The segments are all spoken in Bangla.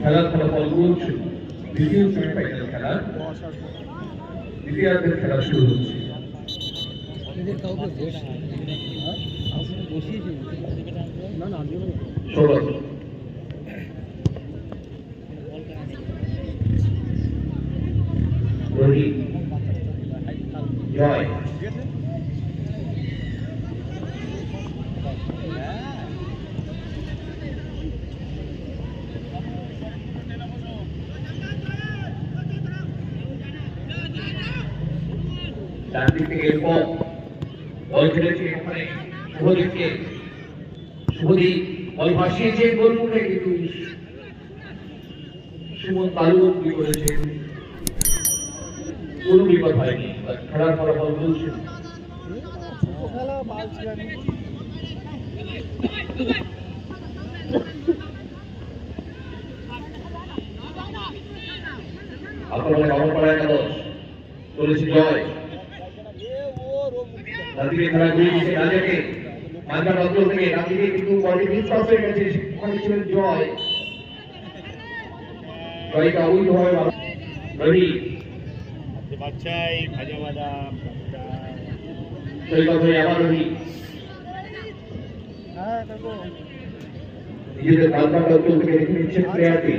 খেলার ফলাফল গোল শূন্য দ্বিতীয় সেমিফাইনাল খেলা? দ্বিতীয়ার্ধের খেলা শুরু হচ্ছে। জয় ডান এরপর বল সুমন তালুবন্দি করেছে কোনো বিপদ হয়নি খেলার আক্রমণে অমর করা একাদশ চলেছে জয় রাতিকে খেলা ঘুরে দিচ্ছে রাজাকে মাঝার অঞ্চল থেকে রাতিকে কিন্তু বলটি মিসপাস হয়ে গেছে ওখানে ছিলেন জয় জয়টা উইল হয় রবি বাচ্চাই ভাজা বাদাম জয়টা হয়ে আবার রবি নিজেদের মাঝার অঞ্চল থেকে রেখে নিচ্ছেন প্লেয়ারকে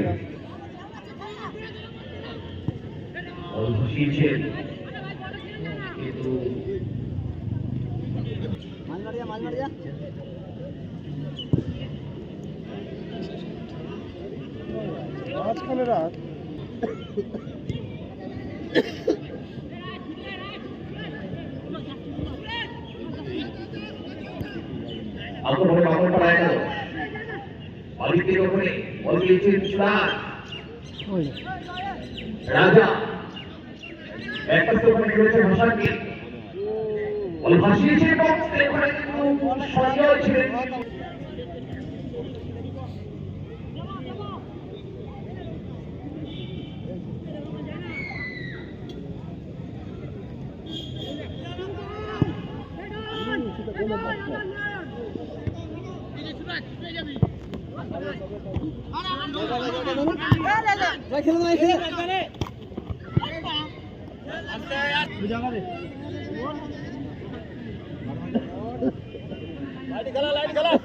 বল ভাসিয়েছেন কিন্তু মাঝখানে রাত আক্রমণে মামলা করা গেল থেকে ওখানে বল দিয়েছেন রাজা। একটা ওখানে খেলেছে ভাষাকে। বল এবং ওখানে কিন্তু সঞ্জয় ছিলেন।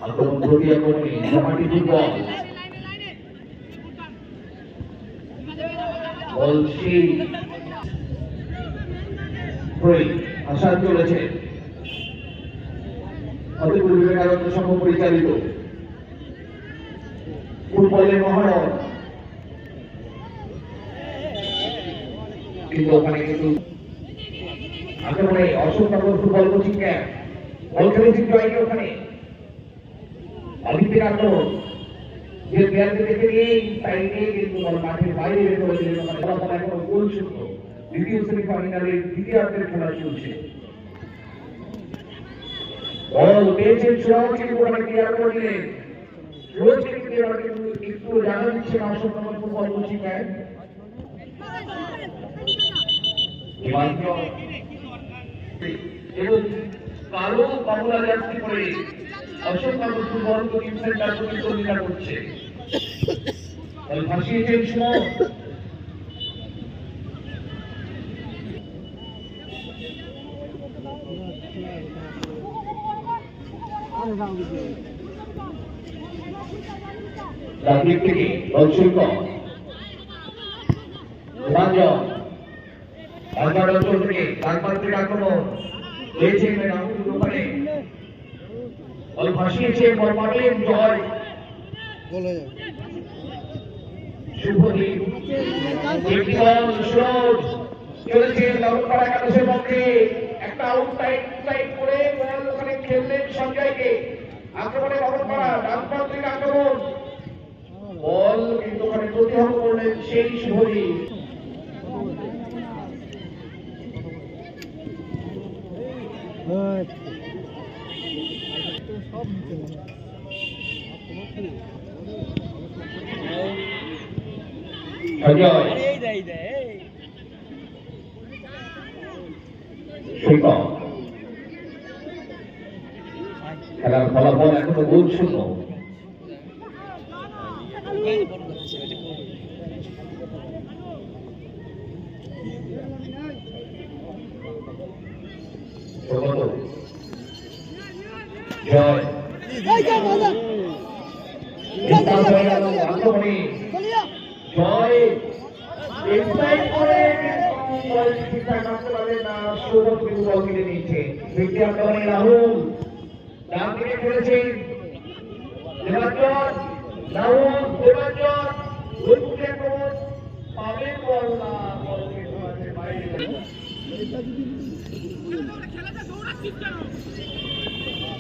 আক্রমণ ঘটিয়ে আক্রমণে সমাটি দুর্বল বল সেই প্রয়োগ আসাদ চলেছে সংঘ পরিচালিত। ফুটবলের মহারণ কিন্তু ওখানে কিন্তু আক্রমণে Ashok Nagar football coaching camp ball ওখানে। অলিম্পিক বল মাঠের বাইরে বের করে দিলেন ওখানে। ফলাফল এখনও দ্বিতীয় সেমিফাইনালের খেলা চলছে। বল পেয়েছেন কিন্তু এবার একটু জানা দিচ্ছে Ashok Nagar football coaching camp এবং কালো কমলা জার্সি পরে অশোক বাবু ফুটবল করছে বল রাজনীতি থেকে একটা আউট টাইট টাইট করে ওখানে খেললেন সঞ্জয়কে আক্রমণে কখন করা ডানপাত্রিক আক্রমণ বল কিন্তু ওখানে প্রতিহত করলেন সেই শিল্পক খেলার ফলাফল এখনও গোল জয় ইনসাইড করে বল ঠিকঠাক রাখতে পারলেন না সৌরভ কিন্তু বল কেটে নিচ্ছে বিজ্ঞান করে রাহুল ডান দিকে খেলেছেন দেবাঞ্জন রাহুল দেবাঞ্জন গুরুকে প্রমোদ পাবেন বল না বল বাইরে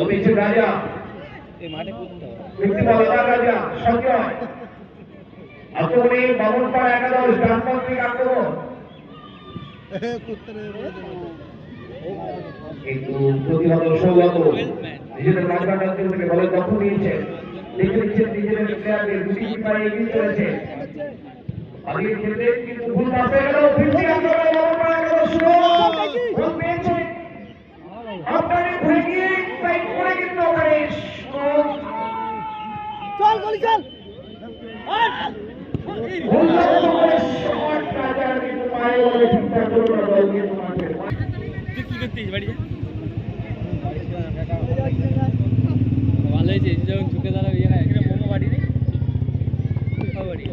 অভিজিৎ রাজা। রাজা সঞ্জয়। আক্রমণে বামনপাড়া একাদশ ডানপন্থিক আক্রমণ কিন্তু প্রতিহত সৌগত নিজেদের মাঝখান থেকে বলে দখল নিয়েছেন দেখে নিচ্ছেন নিজেদের প্লেয়ারদের দুটি কিপার এগিয়ে চলেছে। আগে খেলতে কিন্তু ভুল পাস গেল ফিরতি আক্রমণে বামনপাড়া একাদশ গোল পেয়েছে আপনারে ঘুরে গিয়ে সাইড করে কিন্তু ওখানে সুরজ চল গলি চল ভুল লক্ষ্য করে শট রাজার কিন্তু পায়ে বলে ঠিকঠাক করল না বল কিন্তু মাঠের তুই কি করতিস বাড়ি যা ভালো হয়েছে যখন ঢুকে দাঁড়াবি এখানে এখানে মোমো বাড়ি নেই বাড়ি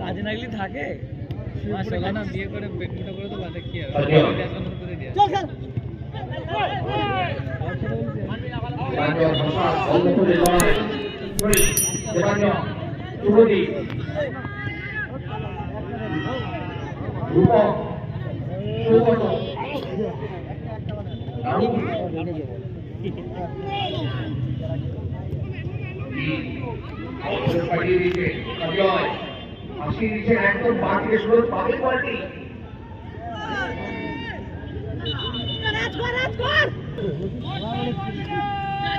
কাজে লাগলি থাকে। মা না বিয়ে করে বেটুটা করে তো বাদে কি হবে। করে দিয়ে। পাঠিয়ে দিয়েছে অজয় হাসি দিচ্ছেন একদম বাকি শুরু পাবে বলটি সারিলে সারিলে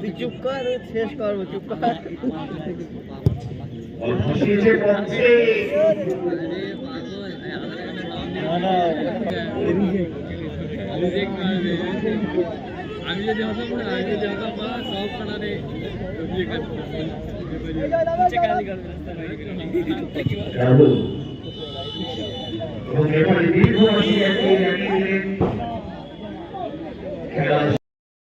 তুই চুপ কর শেষ করব চুপ কর। আমি যদি হতাম না আমি যদি হতাম সব কানারে গালি করবে রাহুল এবং রেফারি দীর্ঘ বসিয়ে জানিয়ে দিলেন খেলা